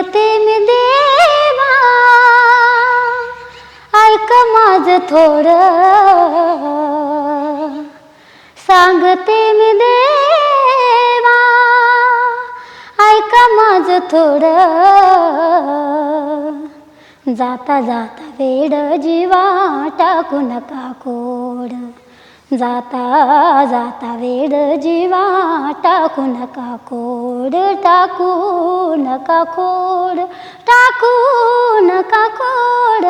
सांगते मी देवा. ऐक माझ थोडं. सांगते मी देवा. ऐका माझ थोडं. जाता जाता वेड जीवा टाकू नका कोड. जाता जाता वेड जीवा टाकू नका कोड टाकू नका कोड टाकू नका कोड.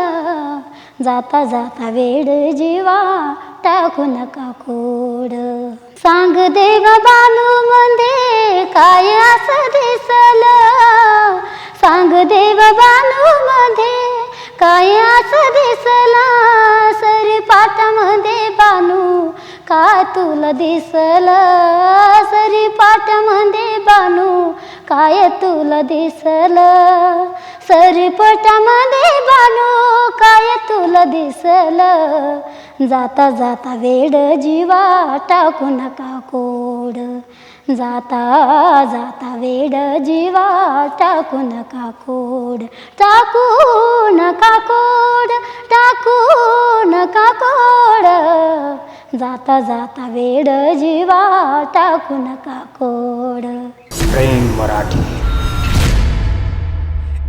जाता जाता वेड जीवा टाकू नका कोड. सांग देव बालू मध्ये काय असं दिसल? सांग देव बालू मध्ये काय असं दिसल? तुला दिसलं सरी पाटामध्ये बानू. काय तुला दिसलं सरी पटामध्ये बानू. काय तुला दिसलं. जाता जाता वेड जीवा टाकू नका कोड. जाता जाता वेड जीवा टाकू नका कोड. टाकू नका कोड टाकू जाता जाता वेड जीवा टाकू नका कोड. प्रेम मराठी.